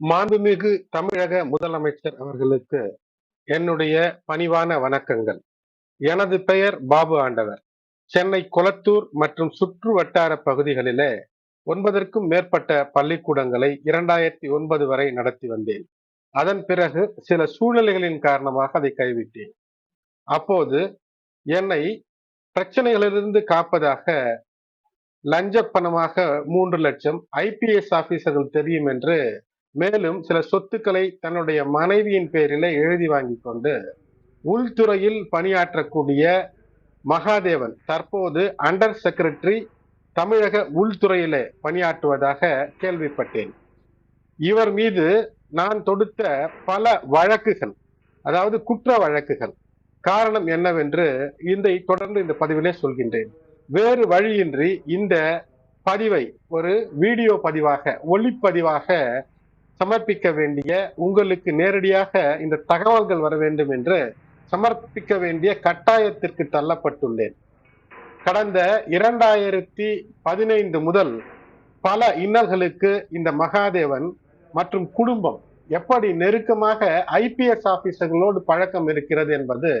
மாண்புமிகு தமிழக முதலமைச்சர் அவர்களுக்கு என்னுடைய பணிவான வணக்கங்கள். எனது பெயர் பாபு ஆண்டவர். சென்னை கொளத்தூர் மற்றும் சுற்று வட்டார பகுதிகளிலே ஒன்பதற்கும் மேற்பட்ட பள்ளிக்கூடங்களை இரண்டாயிரத்தி ஒன்பது வரை நடத்தி வந்தேன். அதன் பிறகு சில சூழ்நிலைகளின் காரணமாக அதை கைவிட்டேன். அப்போது என்னை பிரச்சனைகளிலிருந்து காப்பதாக லஞ்ச பணமாக மூன்று லட்சம் ஐபிஎஸ் ஆபீசர்கள் தெரியும் என்று மேலும் சில சொத்துக்களை தன்னுடைய மனைவியின் பேரில் எழுதி வாங்கி கொண்டு உள்துறையில் பணியாற்றக்கூடிய மகாதேவன் தற்போது அண்டர் செக்ரட்டரி தமிழக உள்துறையில பணியாற்றுவதாக கேள்விப்பட்டேன். இவர் மீது நான் தொடுத்த பல வழக்குகள் அதாவது குற்ற வழக்குகள் காரணம் என்னவென்று இந்த தொடர்ந்து இந்த பதிவிலே சொல்கின்றேன். வேறு வழியின்றி இந்த பதிவை ஒரு வீடியோ பதிவாக ஒளிப்பதிவாக சமர்ப்பிக்க வேண்டிய உங்களுக்கு நேரடியாக இந்த தகவல்கள் வர வேண்டும் என்று சமர்ப்பிக்க வேண்டிய கட்டாயத்திற்கு தள்ளப்பட்டுள்ளேன். கடந்த இரண்டாயிரத்தி பதினைந்து முதல் பல இன்னல்களுக்கு இந்த மகாதேவன் மற்றும் குடும்பம் எப்படி நெருக்கமாக ஐபிஎஸ் ஆபீசர்களோடு பழக்கம் இருக்கிறது என்பது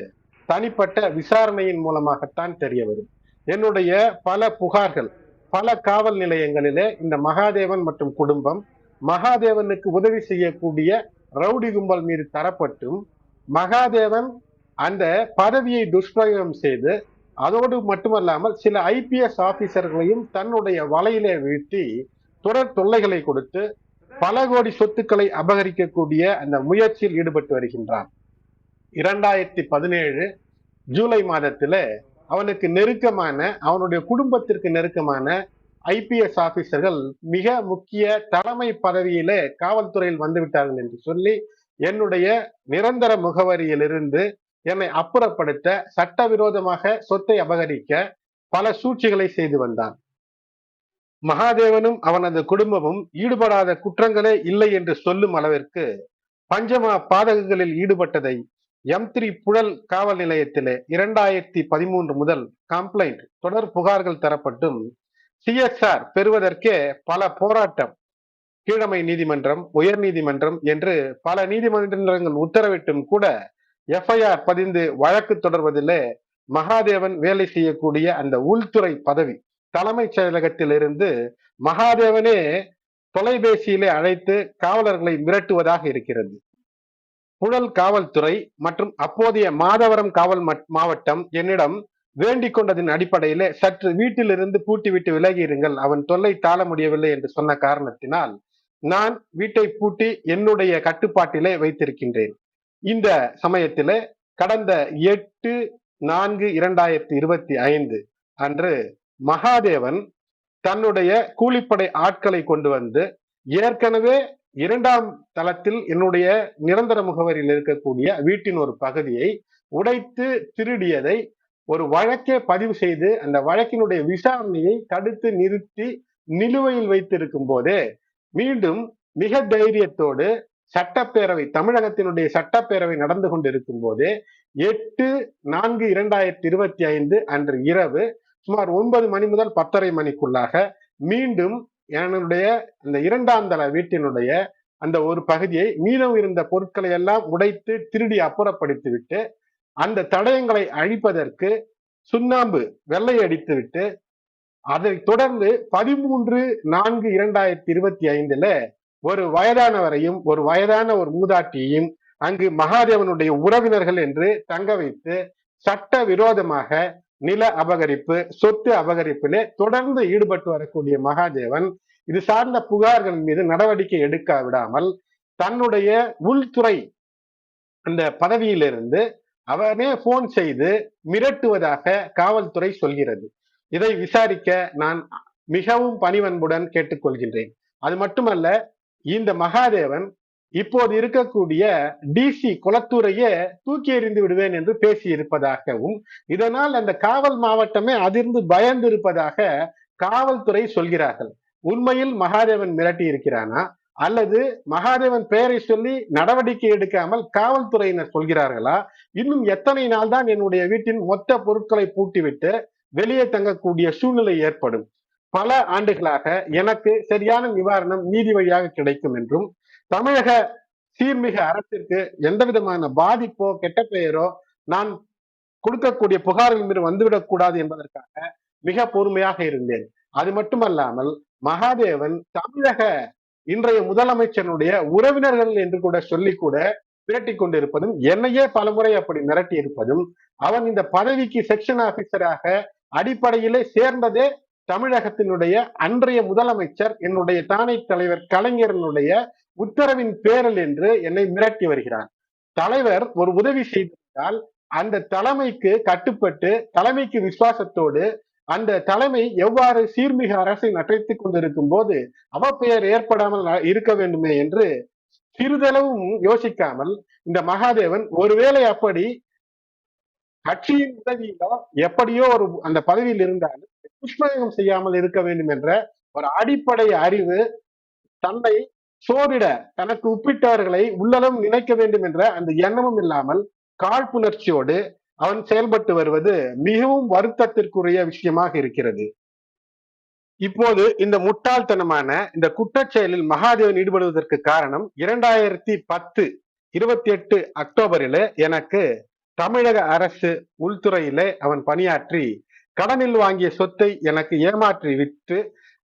தனிப்பட்ட விசாரணையின் மூலமாகத்தான் தெரிய வரும். என்னுடைய பல புகார்கள் பல காவல் நிலையங்களிலே இந்த மகாதேவன் மற்றும் குடும்பம் மகாதேவனுக்கு உதவி செய்யக்கூடிய ரவுடி கும்பல் மீது தரப்பட்டும் மகாதேவன் அந்த பதவியை துஷ்பிரயோகம் செய்து அதோடு மட்டுமல்லாமல் சில ஐபிஎஸ் ஆபீசர்களையும் தன்னுடைய வலையிலே வீழ்த்தி தொடர் தொல்லைகளை கொடுத்து பல கோடி சொத்துக்களை அபகரிக்கக்கூடிய அந்த முயற்சியில் ஈடுபட்டு வருகின்றான். இரண்டாயிரத்தி பதினேழு ஜூலை மாதத்துல அவனுக்கு நெருக்கமான அவனுடைய குடும்பத்திற்கு நெருக்கமான ஐபிஎஸ் ஆபீசர்கள் மிக முக்கிய தலைமை பதவியிலே காவல்துறையில் வந்துவிட்டார்கள் என்று சொல்லி என்னுடைய நிரந்தர முகவரியிலிருந்து என்னை அப்புறப்படுத்த சட்டவிரோதமாக சொத்தை அபகரிக்க பல சூழ்ச்சிகளை செய்து வந்தான். மகாதேவனும் அவனது குடும்பமும் ஈடுபடாத குற்றங்களே இல்லை என்று சொல்லும் அளவிற்கு பஞ்சமா பாதகங்களில் ஈடுபட்டதை எம் த்ரீ புழல் காவல் நிலையத்திலே இரண்டாயிரத்தி பதிமூன்று முதல் கம்ப்ளைண்ட் தொடர் புகார்கள் தரப்பட்டும் சிஎஸ்ஆர் பெறுவதற்கே பல போராட்டம். கீழமை நீதிமன்றம் உயர் நீதிமன்றம் என்று பல நீதிமன்றங்கள் உத்தரவிட்டும் கூட எஃப்ஐஆர் பதிந்து வழக்கு தொடர்வதிலே மகாதேவன் வேலை செய்யக்கூடிய அந்த உள்துறை பதவி தலைமைச் செயலகத்திலிருந்து மகாதேவனே தொலைபேசியிலே அழைத்து காவலர்களை மிரட்டுவதாக இருக்கிறது. புழல் காவல்துறை மற்றும் அப்போதைய மாதவரம் காவல் மாவட்டம் என்னிடம் வேண்டிக் கொண்டதின் அடிப்படையிலே சற்று வீட்டிலிருந்து பூட்டி விட்டு விலகியிருங்கள். அவன் தொல்லை தாழ முடியவில்லை என்று சொன்ன காரணத்தினால் நான் வீட்டை பூட்டி என்னுடைய கட்டுப்பாட்டிலே வைத்திருக்கின்றேன். இந்த சமயத்திலே கடந்த எட்டு நான்கு இரண்டாயிரத்தி இருபத்தி ஐந்து அன்று மகாதேவன் தன்னுடைய கூலிப்படை ஆட்களை கொண்டு வந்து ஏற்கனவே இரண்டாம் தளத்தில் என்னுடைய நிரந்தர முகவரியில் இருக்கக்கூடிய வீட்டின் ஒரு பகுதியை உடைத்து திருடியதை ஒரு வழக்கே பதிவு செய்து அந்த வழக்கினுடைய விசாரணையை தடுத்து நிறுத்தி நிலுவையில் வைத்திருக்கும் போது மீண்டும் மிக தைரியத்தோடு சட்டப்பேரவை தமிழகத்தினுடைய சட்டப்பேரவை நடந்து கொண்டிருக்கும் போது எட்டு நான்கு இரண்டாயிரத்தி இருபத்தி ஐந்து அன்று இரவு சுமார் ஒன்பது மணி முதல் பத்தரை மணிக்குள்ளாக மீண்டும் என்னுடைய அந்த இரண்டாம் தள வீட்டினுடைய அந்த ஒரு பகுதியை மீதம் இருந்த பொருட்களை எல்லாம் உடைத்து திருடி அப்புறப்படுத்திவிட்டு அந்த தடயங்களை அழிப்பதற்கு சுண்ணாம்பு வெள்ளை அடித்துவிட்டு அதை தொடர்ந்து பதிமூன்று நான்கு இரண்டாயிரத்தி இருபத்தி ஐந்துல ஒரு வயதானவரையும் ஒரு வயதான ஒரு மூதாட்டியையும் அங்கு மகாதேவனுடைய உறவினர்கள் என்று தங்க வைத்து சட்ட விரோதமாக நில அபகரிப்பு சொத்து அபகரிப்பிலே தொடர்ந்து ஈடுபட்டு வரக்கூடிய மகாதேவன் இது சார்ந்த புகார்கள் மீது நடவடிக்கை எடுக்க விடாமல் தன்னுடைய உள்துறை அந்த பதவியிலிருந்து அவனே போன் செய்து மிரட்டுவதாக காவல்துறை சொல்கிறது. இதை விசாரிக்க நான் மிகவும் பணிவன்புடன் கேட்டுக்கொள்கின்றேன். அது மட்டுமல்ல இந்த மகாதேவன் இப்போது இருக்கக்கூடிய டிசி குளத்தூரையே தூக்கி எறிந்து விடுவேன் என்று பேசி இருப்பதாகவும் இதனால் அந்த காவல் மாவட்டமே அதிர்ந்து பயந்து இருப்பதாக காவல்துறை சொல்கிறார்கள். உண்மையில் மகாதேவன் மிரட்டி இருக்கிறானா அல்லது மகாதேவன் பெயரை சொல்லி நடவடிக்கை எடுக்காமல் காவல்துறையினர் சொல்கிறார்களா? இன்னும் எத்தனை நாள் தான் என்னுடைய வீட்டின் மொத்த பொருட்களை பூட்டிவிட்டு வெளியே தங்கக்கூடிய சூழ்நிலை ஏற்படும்? பல ஆண்டுகளாக எனக்கு சரியான நிவாரணம் நீதி வழியாக கிடைக்கும் என்றும் தமிழக சீர்மிகு அரசிற்கு எந்த விதமான பாதிப்போ கெட்ட பெயரோ நான் கொடுக்கக்கூடிய புகார்கள் மீது வந்துவிடக் கூடாது என்பதற்காக மிக பொறுமையாக இருந்தேன். அது மட்டுமல்லாமல் மகாதேவன் தமிழக இன்றைய முதலமைச்சருடைய உறவினர்கள் என்று கூட சொல்லி கூட பேட்டி கொண்டிருப்பதும் என்னையே பலமுறை அப்படி மிரட்டி இருப்பதும் அவன் இந்த பதவிக்கு செக்ஷன் ஆபீசராக அடிப்படையிலே சேர்ந்ததே தமிழகத்தினுடைய அன்றைய முதலமைச்சர் என்னுடைய தானை தலைவர் கலைஞரனுடைய உத்தரவின் பேரல் என்று என்னை மிரட்டி வருகிறார். தலைவர் ஒரு உதவி செய்திருந்தால் அந்த தலைமைக்கு கட்டுப்பட்டு தலைமைக்கு விசுவாசத்தோடு அந்த தலைமை எவ்வாறு சீர்மிகு அரசை நடைத்துக் கொண்டிருக்கும் போது அவப்பெயர் ஏற்படாமல் இருக்க வேண்டுமே என்று சிறிதளவும் யோசிக்காமல் இந்த மகாதேவன் ஒருவேளை அப்படி கட்சியின் உதவியிலோ எப்படியோ ஒரு அந்த பதவியில் இருந்தாலும் துஷ்பிரயோகம் செய்யாமல் இருக்க வேண்டும் என்ற ஒரு அடிப்படை அறிவு தன்னை சோரிட தனக்கு உப்பிட்டவர்களை உள்ளளவும் நினைக்க வேண்டும் என்ற அந்த எண்ணமும் இல்லாமல் காழ்ப்புணர்ச்சியோடு அவன் செயல்பட்டு வருவது மிகவும் வருத்தத்திற்குரிய விஷயமாக இருக்கிறது. இப்போது இந்த முட்டாள்தனமான இந்த குற்றச்செயலில் மகாதேவன் ஈடுபடுவதற்கு காரணம் இரண்டாயிரத்தி பத்து இருபத்தி எட்டு அக்டோபரில எனக்கு தமிழக அரசு உள்துறையிலே அவன் பணியாற்றி கடனில் வாங்கிய சொத்தை எனக்கு ஏமாற்றி விற்று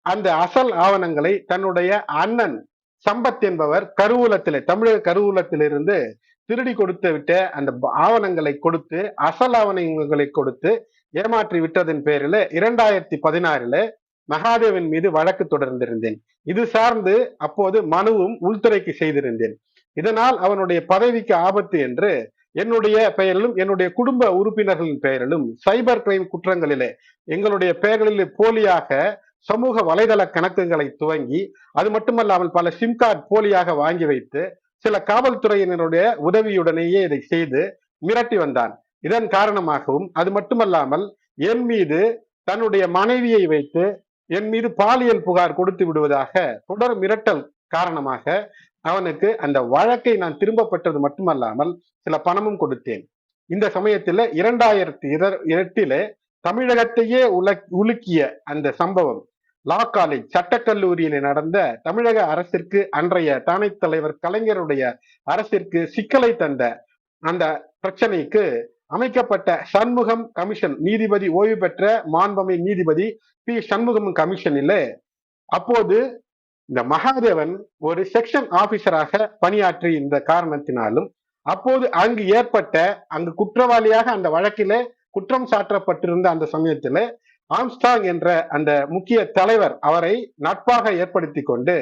அந்த அசல் ஆவணங்களை தன்னுடைய அண்ணன் சம்பத் என்பவர் கருவூலத்திலே தமிழக கருவூலத்திலிருந்து திருடி கொடுத்து விட்ட அந்த ஆவணங்களை கொடுத்து அசல் ஆவணங்களை கொடுத்து ஏமாற்றி விட்டதன் பேரில் இரண்டாயிரத்தி பதினாறுல மகாதேவன் மீது வழக்கு தொடர்ந்திருந்தேன். இது சார்ந்து அப்போது மனுவும் உள்துறைக்கு செய்திருந்தேன். இதனால் அவனுடைய பதவிக்கு ஆபத்து என்று என்னுடைய பெயரிலும் என்னுடைய குடும்ப உறுப்பினர்களின் பெயரிலும் சைபர் கிரைம் குற்றங்களிலே எங்களுடைய பெயர்களில் போலியாக சமூக வலைதள கணக்குகளை துவங்கி அது மட்டுமல்லாமல் பல சிம் கார்டு போலியாக வாங்கி வைத்து சில காவல்துறையினருடைய உதவியுடனேயே இதை செய்து மிரட்டி வந்தான். இதன் காரணமாகவும் அது மட்டுமல்லாமல் என் மீது தன்னுடைய மனைவியை வைத்து என் மீது பாலியல் புகார் கொடுத்து விடுவதாக தொடர் மிரட்டல் காரணமாக அவனுக்கு அந்த வழக்கை நான் திரும்ப பெற்றது மட்டுமல்லாமல் சில பணமும் கொடுத்தேன். இந்த சமயத்துல இரண்டாயிரத்தி எட்டிலே தமிழகத்தையே உல உலுக்கிய அந்த சம்பவம் லா காலேஜ் சட்டக்கல்லூரியில் நடந்த தமிழக அரசிற்கு அன்றைய தானை தலைவர் கலைஞருடைய அரசிற்கு சிக்கலை தந்த அந்த பிரச்சனைக்கு அமைக்கப்பட்ட சண்முகம் கமிஷன் நீதிபதி ஓய்வு பெற்ற மாண்பமை நீதிபதி பி. சண்முகம் கமிஷனில் அப்போது இந்த மகாதேவன் ஒரு செக்ஷன் ஆபீசராக பணியாற்றி இந்த காரணத்தினாலும் அப்போது அங்கு ஏற்பட்ட அங்கு குற்றவாளியாக அந்த வழக்கிலே குற்றம் சாட்டப்பட்டிருந்த அந்த சமயத்தில ஆம்ஸ்டாங் என்ற அந்த முக்கிய தலைவர் அவரை நட்பாக ஏற்படுத்தி கொண்டு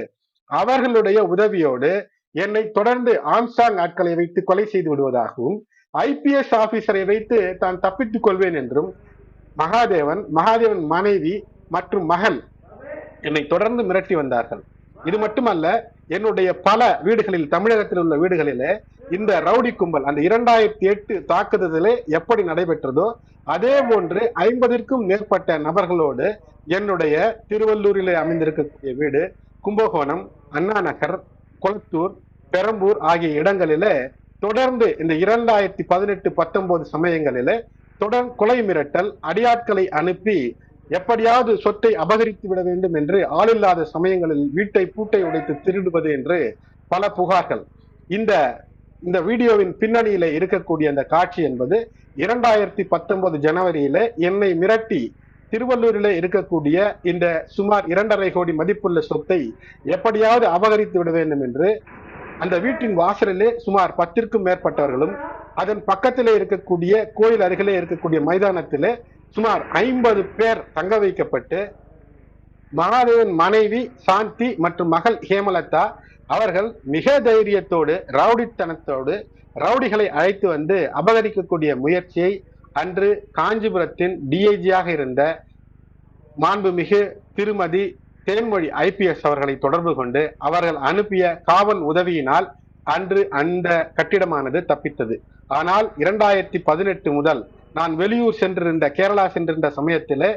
அவர்களுடைய உதவியோடு என்னை தொடர்ந்து ஆம்ஸ்டாங் ஆட்களை வைத்து கொலை செய்து விடுவதாகவும் ஐபிஎஸ் ஆபீசரை வைத்து தான் தப்பித்துக் கொள்வேன் என்றும் மகாதேவன் மகாதேவன் மனைவி மற்றும் மகள் என்னை தொடர்ந்து மிரட்டி வந்தார்கள். இது மட்டுமல்ல என்னுடைய பல வீடுகளில் தமிழகத்தில் உள்ள வீடுகளிலே இந்த ரவுடி கும்பல் அந்த இரண்டாயிரத்தி எட்டு தாக்குதலே எப்படி நடைபெற்றதோ அதே போன்று ஐம்பதிற்கும் மேற்பட்ட நபர்களோடு என்னுடைய திருவள்ளூரிலே அமைந்திருக்கக்கூடிய வீடு கும்பகோணம் அண்ணா நகர் கொளத்தூர் பெரம்பூர் ஆகிய இடங்களிலே தொடர்ந்து இந்த இரண்டாயிரத்தி பதினெட்டு பத்தொன்பது சமயங்களிலே தொடர் கொலை மிரட்டல் அடியாட்களை அனுப்பி எப்படியாவது சொத்தை அபகரித்து விட வேண்டும் என்று ஆளில்லாத சமயங்களில் வீட்டை பூட்டை உடைத்து திருடுவது என்று பல புகார்கள். இந்த இந்த வீடியோவின் பின்னணியில இருக்கக்கூடிய அந்த காட்சி என்பது இரண்டாயிரத்தி பத்தொன்பது ஜனவரியில என்னை மிரட்டி திருவள்ளூரில் இருக்கக்கூடிய இந்த சுமார் இரண்டரை கோடி மதிப்புள்ள சொத்தை எப்படியாவது அபகரித்து விட வேண்டும் என்று அந்த வீட்டின் வாசலிலே சுமார் பத்திற்கும் மேற்பட்டவர்களும் அதன் பக்கத்திலே இருக்கக்கூடிய கோயில் அருகிலே இருக்கக்கூடிய மைதானத்திலே சுமார் ஐம்பது பேர் தங்க வைக்கப்பட்டு மகாதேவன் மனைவி சாந்தி மற்றும் மகள் ஹேமலதா அவர்கள் மிக தைரியத்தோடு ரவுடித்தனத்தோடு ரவுடிகளை அழைத்து வந்து அபகரிக்கக்கூடிய முயற்சியை அன்று காஞ்சிபுரத்தின் டிஐஜியாக இருந்த மாண்புமிகு திருமதி தேன்மொழி ஐபிஎஸ் அவர்களை தொடர்பு கொண்டு அவர்கள் அனுப்பிய காவல் உதவியினால் அன்று அந்த கட்டிடமானது தப்பித்தது. ஆனால் இரண்டாயிரத்தி பதினெட்டு முதல் நான் வெளியூர் சென்றிருந்த கேரளா சென்றிருந்த சமயத்திலே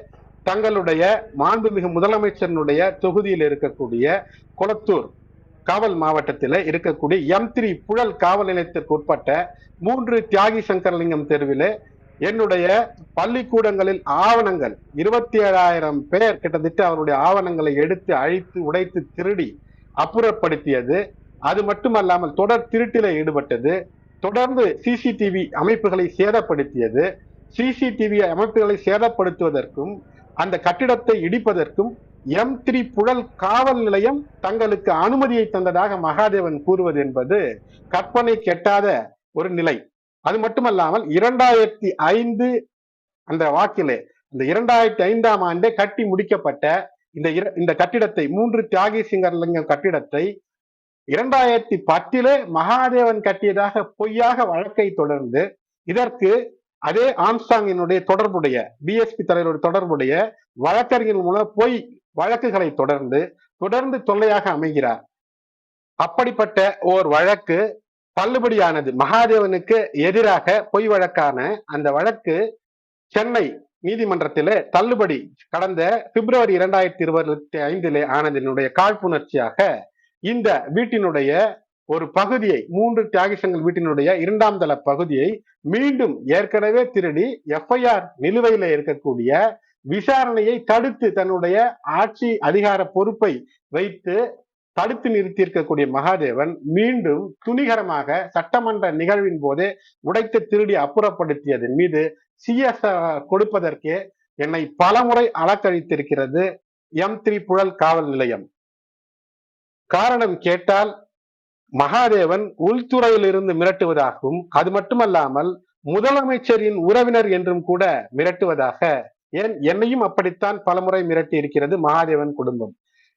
தங்களுடைய மாண்புமிகு முதலமைச்சரினுடைய தொகுதியில் இருக்கக்கூடிய கொளத்தூர் காவல் மாவட்டத்தில் இருக்கக்கூடிய எம் த்ரீ புழல் காவல் நிலையத்திற்கு உட்பட்ட மூன்று தியாகி சங்கரலிங்கம் தெருவில் என்னுடைய பள்ளிக்கூடங்களில் ஆவணங்கள் இருபத்தி ஏழாயிரம் பேர் கிட்டத்தட்ட அவருடைய ஆவணங்களை எடுத்து அழித்து உடைத்து திருடி அப்புறப்படுத்தியது. அது மட்டுமல்லாமல் தொடர் திருட்டில ஈடுபட்டது. தொடர்ந்து சிசிடிவி அமைப்புகளை சேதப்படுத்தியது. சிசிடிவி அமைப்புகளை சேதப்படுத்துவதற்கும் அந்த கட்டிடத்தை இடிப்பதற்கும் எம் த்ரீ புழல் காவல் நிலையம் தங்களுக்கு அனுமதியை தந்ததாக மகாதேவன் கூறுவது என்பது கற்பனை கெட்டாத ஒரு நிலை. அது மட்டுமல்லாமல் இரண்டாயிரத்தி ஐந்து அந்த வாக்கிலே இந்த இரண்டாயிரத்தி ஐந்தாம் ஆண்டே கட்டி முடிக்கப்பட்ட இந்த இர- இந்த கட்டிடத்தை மூன்று தியாகி சிங்கர்லிங்கம் கட்டிடத்தை இரண்டாயிரத்தி பத்திலே மகாதேவன் கட்டியதாக பொய்யாக வழக்கை தொடர்ந்து இதற்கு அதே ஆம்ஸ்டாங்கினுடைய தொடர்புடைய பிஎஸ்பி தலைவருடைய தொடர்புடைய வழக்கறிஞர் மூலம் பொய் வழக்குகளை தொடர்ந்து தொடர்ந்து தொல்லையாக அமைகிறார். அப்படிப்பட்ட ஓர் வழக்கு தள்ளுபடியானது. மகாதேவனுக்கு எதிராக பொய் வழக்கான அந்த வழக்கு சென்னை நீதிமன்றத்திலே தள்ளுபடி கடந்த பிப்ரவரி இரண்டாயிரத்தி இருபத்தி ஐந்திலே ஆனதினுடைய காழ்ப்புணர்ச்சியாக இந்த வீட்டினுடைய ஒரு பகுதியை மூன்று தியாகிசங்கள் வீட்டினுடைய இரண்டாம் தள பகுதியை மீண்டும் ஏற்கனவே திருடி எஃப்ஐஆர் நிலுவையில இருக்கக்கூடிய விசாரணையை தடுத்து தன்னுடைய ஆட்சி அதிகார பொறுப்பை வைத்து தடுத்து நிறுத்தியிருக்கக்கூடிய மகாதேவன் மீண்டும் துணிகரமாக சட்டமன்ற நிகழ்வின் போது உடைத்து திருடி அப்புறப்படுத்தியதன் மீது சிஎஸ் கொடுப்பதற்கே என்னை பலமுறை அலக்கழித்திருக்கிறது எம் த்ரீ புழல் காவல் நிலையம். காரணம் கேட்டால் மகாதேவன் உள்துறையில் இருந்து மிரட்டுவதாகவும் அது மட்டுமல்லாமல் முதலமைச்சரின் உறவினர் என்றும் கூட மிரட்டுவதாக ஏன்? என்னையும் அப்படித்தான் பலமுறை மிரட்டி இருக்கிறது மகாதேவன் குடும்பம்.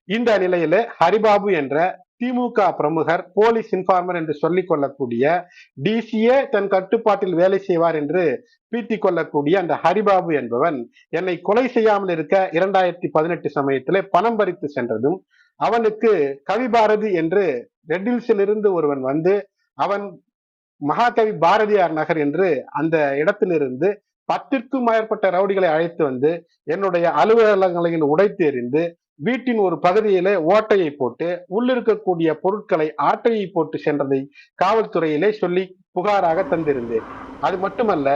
இந்த நிலையில ஹரிபாபு என்ற திமுக பிரமுகர் போலீஸ் இன்ஃபார்மர் என்று சொல்லிக் கொள்ளக்கூடிய டிசிஏ தன் கட்டுப்பாட்டில் வேலை செய்வார் என்று பீத்திக் கொள்ளக்கூடிய அந்த ஹரிபாபு என்பவன் என்னை கொலை செய்யாமல் இருக்க இரண்டாயிரத்தி பதினெட்டு சமயத்திலே பணம் பறித்து சென்றதும் அவனுக்கு கவிபாரதி என்று ரெட்டில்ஸில் இருந்து ஒருவன் வந்து அவன் மகாகவி பாரதியார் நகர் என்று அந்த இடத்திலிருந்து பத்திற்கும் மேற்பட்ட ரவுடிகளை அழைத்து வந்து என்னுடைய அலுவலகங்களில் உடைத்து எறிந்து வீட்டின் ஒரு பகுதியிலே ஓட்டையை போட்டு உள்ளிருக்கக்கூடிய பொருட்களை ஆட்டையை போட்டு சென்றதை காவல்துறையிலே சொல்லி புகாராக தந்திருந்தேன். அது மட்டுமல்ல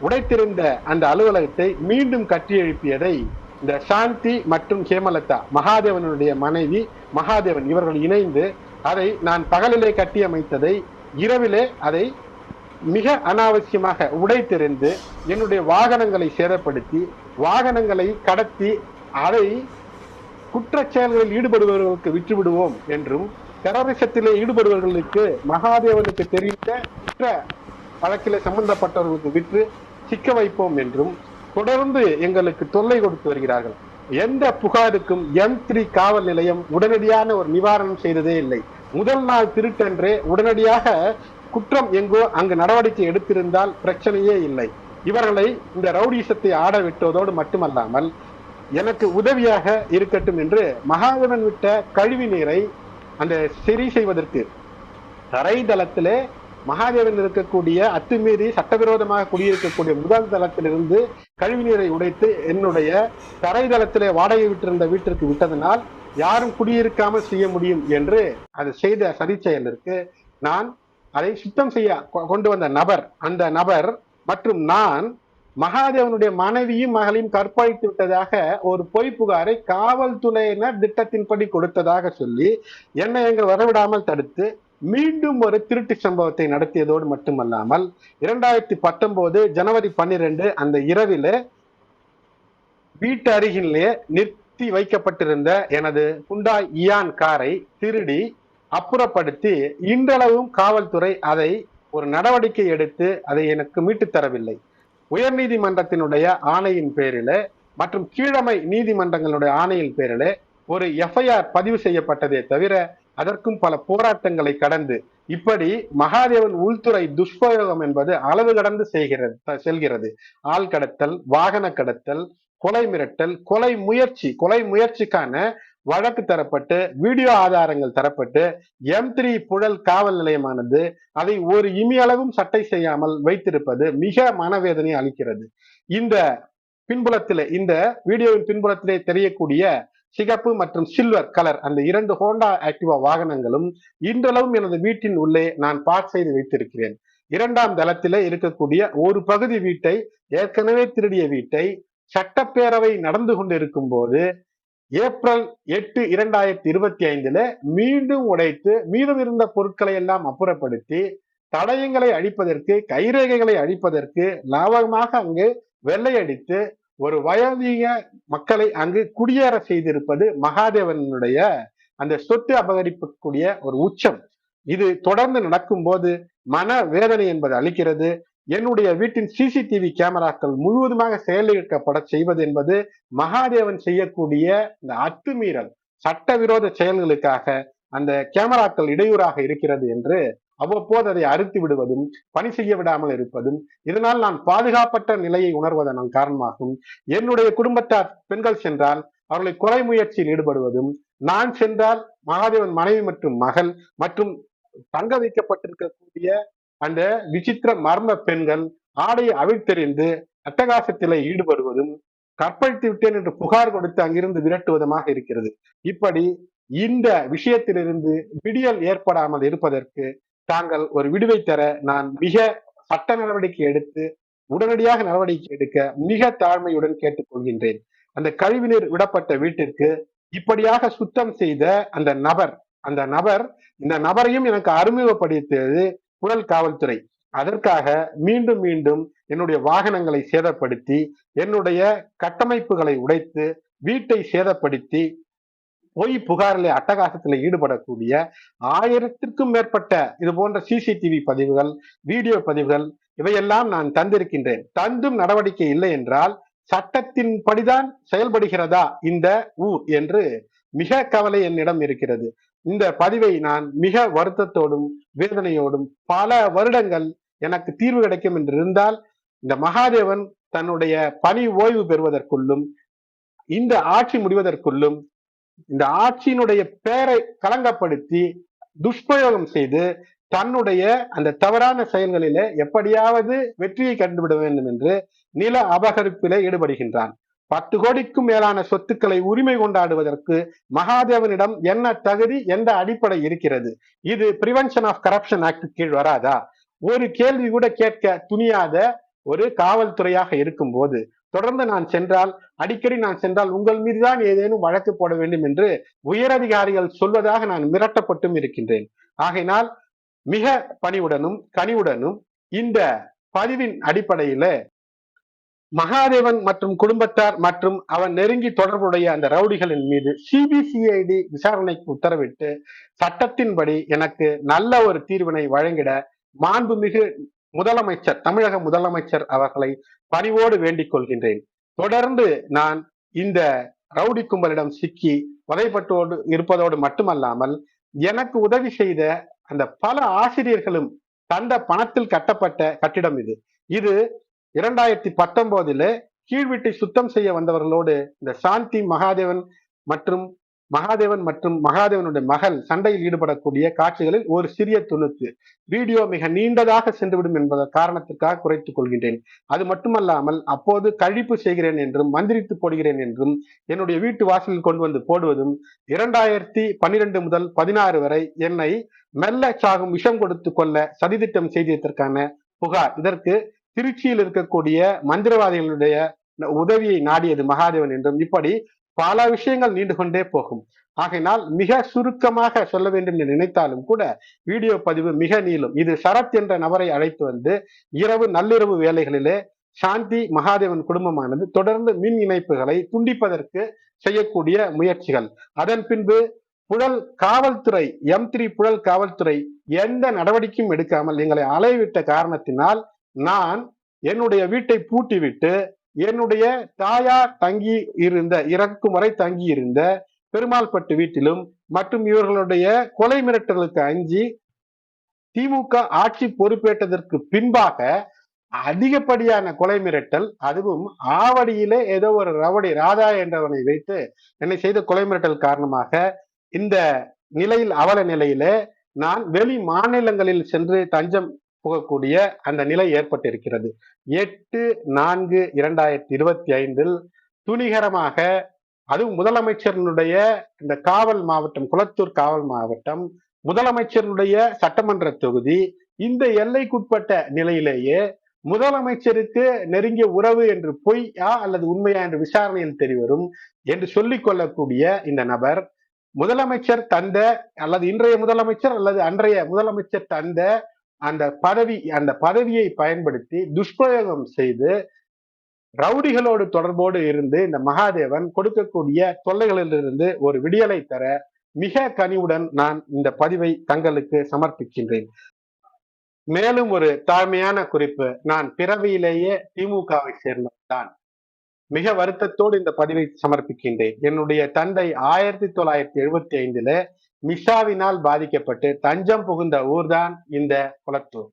உடைத்திருந்த அந்த அலுவலகத்தை மீண்டும் கட்டி எழுப்பியதை இந்த சாந்தி மற்றும் ஹேமலதா மகாதேவனுடைய மனைவி மகாதேவன் இவர்கள் இணைந்து அதை நான் பகலிலே கட்டி அமைத்ததை இரவிலே அதை மிக அனாவசியமாக உடைத்தெறிந்து என்னுடைய வாகனங்களை சேதப்படுத்தி வாகனங்களை கடத்தி அதை குற்ற செயல்களில் ஈடுபடுபவர்களுக்கு விற்றுவிடுவோம் என்றும் டெரரிசத்திலே ஈடுபடுபவர்களுக்கு மகாதேவனுக்கு தெரிந்த குற்ற வழக்கில் சம்பந்தப்பட்டவர்களுக்கு விற்று சிக்க வைப்போம் என்றும் தொடர்ந்து எங்களுக்கு தொல்லை கொடுத்து வருகிறார்கள். எந்த புகாருக்கும் எம் த்ரீ காவல் நிலையம் உடனடியான ஒரு நிவாரணம் செய்ததே இல்லை. முதல் நாள் திருட்டன்றே உடனடியாக குற்றம் எங்கோ அங்கு நடவடிக்கை எடுத்திருந்தால் பிரச்சனையே இல்லை. இவர்களை இந்த ரவுடிசத்தை ஆட விட்டதோடு மட்டுமல்லாமல் எனக்கு உதவியாக இருக்கட்டும் என்று மகாதேவன் விட்ட கழிவு நீரை அந்த சரி செய்வதற்கு தரைதளத்திலே மகாதேவன் இருக்கக்கூடிய அத்துமீறி சட்டவிரோதமாக குடியிருக்கக்கூடிய முதல் தளத்திலிருந்து கழிவு நீரை உடைத்து என்னுடைய தரைதளத்திலே வாடகை விட்டிருந்த வீட்டிற்கு விட்டதனால் யாரும் குடியிருக்காமல் செய்ய முடியும் என்று அது செய்த சதி செயலிற்கு நான் அதை சுத்தம் செய்ய கொண்டு வந்த நபர் அந்த நபர் மற்றும் நான் மகாதேவனுடைய மனைவியும் மகளையும் கற்பழித்து விட்டதாக ஒரு பொய் புகாரை காவல்துறையினர் திட்டத்தின்படி கொடுத்ததாக சொல்லி என்னை எங்க வரவிடாமல் தடுத்து மீண்டும் ஒரு திருட்டு சம்பவத்தை நடத்தியதோடு மட்டுமல்லாமல் இரண்டாயிரத்தி பத்தொன்பது ஜனவரி பன்னிரெண்டு அந்த இரவில் வீட்டு அருகிலே நிறுத்தி வைக்கப்பட்டிருந்த எனது குண்டாய் இயான் காரை திருடி அப்புறப்படுத்தி இன்றளவும் காவல்துறை அதை ஒரு நடவடிக்கை எடுத்து அதை எனக்கு மீட்டுத் தரவில்லை. உயர்நீதிமன்றத்தினுடைய ஆணையின் பேரிலே மற்றும் கீழமை நீதிமன்றங்களுடைய ஆணையின் பேரிலே ஒரு எஃப்ஐஆர் பதிவு செய்யப்பட்டதே தவிர அதற்கும் பல போராட்டங்களை கடந்து இப்படி மகாதேவன் உள்துறை துஷ்பிரயோகம் என்பது அளவு கடந்து செய்கிறது த- செல்கிறது. ஆள் கடத்தல் வாகன கடத்தல் கொலை மிரட்டல் கொலை முயற்சி கொலை முயற்சிக்கான வழக்கு தரப்பட்டு வீடியோ ஆதாரங்கள் தரப்பட்டு எம் த்ரீ புழல் காவல் நிலையமானது அதை ஒரு இமியளவும் சட்டை செய்யாமல் வைத்திருப்பது மிக மனவேதனை அளிக்கிறது. இந்த பின்புலத்திலே இந்த வீடியோவின் பின்புலத்திலே தெரியக்கூடிய சிகப்பு மற்றும் சில்வர் கலர் அந்த இரண்டு ஹோண்டா ஆக்டிவா வாகனங்களும் இன்றளவும் எனது வீட்டின் உள்ளே நான் பார்க் செய்து வைத்திருக்கிறேன். இரண்டாம் தளத்திலே இருக்கக்கூடிய ஒரு பகுதி வீட்டை ஏற்கனவே திருடிய வீட்டை சட்டப்பேரவை நடந்து கொண்டிருக்கும் போது ஏப்ரல் எட்டு இரண்டாயிரத்தி இருபத்தி ஐந்துல மீண்டும் உடைத்து மீதம் இருந்த பொருட்களை எல்லாம் அப்புறப்படுத்தி தடயங்களை அழிப்பதற்கு கைரேகைகளை அழிப்பதற்கு லாபகமாக அங்கு வெள்ளையடித்து ஒரு வயோதிக மக்களை அங்கு குடியேற செய்திருப்பது மகாதேவனுடைய அந்த சொத்து அபகரிப்புக்கூடிய ஒரு உச்சம். இது தொடர்ந்து நடக்கும்போது மன வேதனை என்பது அளிக்கிறது. என்னுடைய வீட்டின் சிசிடிவி கேமராக்கள் முழுவதுமாக செயலிழக்கப்பட செய்வது என்பது மகாதேவன் செய்யக்கூடிய இந்த அத்துமீறல் சட்டவிரோத செயல்களுக்காக அந்த கேமராக்கள் இடையூறாக இருக்கிறது என்று அவ்வப்போது அதை அறுத்து விடுவதும் பணி செய்ய விடாமல் இருப்பதும் இதனால் நான் பாதுகாப்பற்ற நிலையை உணர்வதன் காரணமாகும். என்னுடைய குடும்பத்தார் பெண்கள் சென்றால் அவர்களை கொலை முயற்சியில் ஈடுபடுவதும் நான் சென்றால் மகாதேவன் மனைவி மற்றும் மகள் மற்றும் தங்க வைக்கப்பட்டிருக்கக்கூடிய அந்த விசித்திர மர்ம பெண்கள் ஆடையை அவிழ்த்தெறிந்து அட்டகாசத்திலே ஈடுபடுவதும் கற்பழித்து விட்டேன் என்று புகார் கொடுத்து அங்கிருந்து விரட்டுவதுமாக இருக்கிறது. இப்படி இந்த விஷயத்திலிருந்து விடியல் ஏற்படாமல் இருப்பதற்கு தாங்கள் ஒரு விடுவை தர நான் மிக சட்ட நடவடிக்கை எடுத்து உடனடியாக நடவடிக்கை எடுக்க மிக தாழ்மையுடன் கேட்டுக்கொள்கின்றேன். அந்த கழிவுநீர் விடப்பட்ட வீட்டிற்கு இப்படியாக சுத்தம் செய்த அந்த நபர் அந்த நபர் இந்த நபரையும் எனக்கு அறிமுகப்படுத்தியது புழல் காவல்துறை. அதற்காக மீண்டும் மீண்டும் என்னுடைய வாகனங்களை சேதப்படுத்தி என்னுடைய கட்டமைப்புகளை உடைத்து வீட்டை சேதப்படுத்தி பொய் புகாரில் அட்டகாசத்தில் ஈடுபடக்கூடிய ஆயிரத்திற்கும் மேற்பட்ட இது போன்ற சிசிடிவி பதிவுகள் வீடியோ பதிவுகள் இவையெல்லாம் நான் தந்திருக்கின்றேன். தந்தும் நடவடிக்கை இல்லை என்றால் சட்டத்தின் படிதான் செயல்படுகிறதா இந்த ஊர் என்று மிக கவலை என்னிடம் இருக்கிறது. இந்த பதிவை நான் மிக வருத்தத்தோடும் வேதனையோடும் பல வருடங்கள் எனக்கு தீர்வு கிடைக்கும் என்று இருந்தால் இந்த மகாதேவன் தன்னுடைய பணி ஓய்வு பெறுவதற்குள்ளும் இந்த ஆட்சி முடிவதற்குள்ளும் இந்த ஆட்சியினுடைய பெயரை களங்கப்படுத்தி துஷ்பிரயோகம் செய்து தன்னுடைய அந்த தவறான செயல்களிலே எப்படியாவது வெற்றியை கண்டுவிட வேண்டும் என்று நில அபகரிப்பிலே ஈடுபடுகின்றான். பத்து கோடிக்கும் மேலான சொத்துக்களை உரிமை கொண்டாடுவதற்கு மகாதேவனிடம் என்ன தகுதி எந்த அடிப்படை இருக்கிறது? இது பிரிவென்ஷன் ஆஃப் கரப்ஷன் ஆக்ட் கீழ் வராதா? ஒரு கேள்வி கூட கேட்க துணியாத ஒரு காவல்துறையாக இருக்கும் போது தொடர்ந்து நான் சென்றால் அடிக்கடி நான் சென்றால் உங்கள் மீதுதான் ஏதேனும் வழக்கு போட வேண்டும் என்று உயரதிகாரிகள் சொல்வதாக நான் மிரட்டப்பட்டும் இருக்கின்றேன். ஆகையினால் மிக பணிவுடனும் கனிவுடனும் இந்த பதிவின் அடிப்படையில மகாதேவன் மற்றும் குடும்பத்தார் மற்றும் அவன் நெருங்கி தொடர்புடைய அந்த ரவுடிகளின் மீது சிபிசிஐடி விசாரணைக்கு உத்தரவிட்டு சட்டத்தின்படி எனக்கு நல்ல ஒரு தீர்வினை வழங்கிட மாண்புமிகு முதலமைச்சர் தமிழக முதலமைச்சர் அவர்களை பணிவோடு வேண்டிக் கொள்கின்றேன். தொடர்ந்து நான் இந்த ரவுடி கும்பலிடம் சிக்கி வதைப்பட்டோடு இருப்பதோடு மட்டுமல்லாமல் எனக்கு உதவி செய்த அந்த பல ஆசிரியர்களும் தந்த பணத்தில் கட்டப்பட்ட கட்டிடம் இது. இது இரண்டாயிரத்தி பத்தொன்பதுல கீழ்வீட்டை சுத்தம் செய்ய வந்தவர்களோடு இந்த சாந்தி மகாதேவன் மற்றும் மகாதேவன் மற்றும் மகாதேவனுடைய மகள் சண்டையில் ஈடுபடக்கூடிய காட்சிகளில் ஒரு சிறிய துணுக்கு. வீடியோ மிக நீண்டதாக சென்றுவிடும் என்பத காரணத்துக்காக குறைத்துக் கொள்கின்றேன். அது மட்டுமல்லாமல் அப்போது கழிப்பு செய்கிறேன் என்றும் மந்திரித்து போடுகிறேன் என்றும் என்னுடைய வீட்டு வாசலில் கொண்டு வந்து போடுவதும் இரண்டாயிரத்தி பன்னிரெண்டு முதல் பதினாறு வரை என்னை மெல்ல சாகும் விஷம் கொடுத்து கொள்ள சதித்திட்டம் செய்ததற்கான புகார். இதற்கு திருச்சியில் இருக்கக்கூடிய மந்திரவாதிகளுடைய உதவியை நாடியது மகாதேவன் என்றும் இப்படி பல விஷயங்கள் நீண்டு கொண்டே போகும். ஆகையினால் மிக சுருக்கமாக சொல்ல வேண்டும் என்று நினைத்தாலும் கூட வீடியோ பதிவு மிக நீளும். இது சரத் என்ற நபரை அழைத்து வந்து இரவு நள்ளிரவு வேலைகளிலே சாந்தி மகாதேவன் குடும்பமானது தொடர்ந்து மின் இணைப்புகளை துண்டிப்பதற்கு செய்யக்கூடிய முயற்சிகள். அதன் பின்பு புழல் காவல்துறை எம் த்ரீ புழல் காவல்துறை எந்த நடவடிக்கையும் எடுக்காமல் எங்களை அலைவிட்ட காரணத்தினால் நான் என்னுடைய வீட்டை பூட்டிவிட்டு என்னுடைய தாயார் தங்கி இருந்த இறக்கும் வரை தங்கி இருந்த பெருமாள்பட்டு வீட்டிலும் மற்றும் இவர்களுடைய கொலை மிரட்டலுக்கு அஞ்சி திமுக ஆட்சி பொறுப்பேற்றதற்கு பின்பாக அதிகப்படியான கொலை மிரட்டல் அதுவும் ஆவடியிலே ஏதோ ஒரு ரவடி ராதா என்றவனை வைத்து என்னை செய்த கொலை மிரட்டல் காரணமாக இந்த நிலையில் அவல நிலையிலே நான் வெளி மாநிலங்களில் சென்று தஞ்சம் புகக்கூடிய அந்த நிலை ஏற்பட்டிருக்கிறது. எட்டு நான்கு இரண்டாயிரத்தி இருபத்தி ஐந்தில் துணிகரமாக அதுவும் முதலமைச்சரினுடைய இந்த காவல் மாவட்டம் குளத்தூர் காவல் மாவட்டம் முதலமைச்சருடைய சட்டமன்ற தொகுதி இந்த எல்லைக்குட்பட்ட நிலையிலேயே முதலமைச்சருக்கு நெருங்கிய உறவு என்று பொய்யா அல்லது உண்மையா என்று விசாரணையில் தெரிவரும் என்று சொல்லிக் கொள்ளக்கூடிய இந்த நபர் முதலமைச்சர் தந்த அல்லது இன்றைய முதலமைச்சர் அல்லது அன்றைய முதலமைச்சர் தந்த அந்த பதவி அந்த பதவியை பயன்படுத்தி துஷ்பிரயோகம் செய்து ரவுடிகளோடு தொடர்போடு இருந்து இந்த மகாதேவன் கொடுக்கக்கூடிய தொல்லைகளிலிருந்து ஒரு விடியலை தர மிக கனிவுடன் நான் இந்த பதிவை தங்களுக்கு சமர்ப்பிக்கின்றேன். மேலும் ஒரு தாழ்மையான குறிப்பு நான் பிறவியிலேயே திமுகவை சேர்ந்தவன்தான். மிக வருத்தத்தோடு இந்த பதிவை சமர்ப்பிக்கின்றேன். என்னுடைய தந்தை ஆயிரத்தி தொள்ளாயிரத்தி எழுபத்தி ஐந்துல மிஷாவினால் பாதிக்கப்பட்டு தஞ்சம் புகுந்த ஊர்தான் இந்த குளத்தூர்.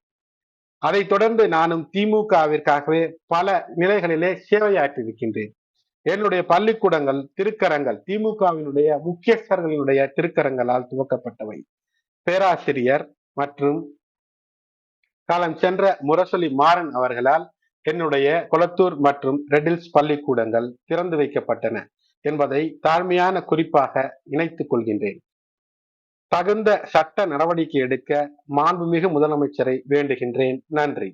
அதைத் தொடர்ந்து நானும் திமுகவிற்காகவே பல நிலைகளிலே சேவையாற்றிருக்கின்றேன் என்னுடைய பள்ளிக்கூடங்கள் திருக்கரங்கள் திமுகவினுடைய முக்கியஸ்தர்களினுடைய திருக்கரங்களால் துவக்கப்பட்டவை. பேராசிரியர் மற்றும் காலம் சென்ற முரசொலி மாறன் அவர்களால் என்னுடைய கொளத்தூர் மற்றும் ரெடில்ஸ் பள்ளிக்கூடங்கள் திறந்து வைக்கப்பட்டன என்பதை தாழ்மையான குறிப்பாக இணைத்துக் கொள்கின்றேன். தகுந்த சட்ட நடவடிக்கை எடுக்க மாண்புமிகு முதலமைச்சரை வேண்டுகின்றேன். நன்றி.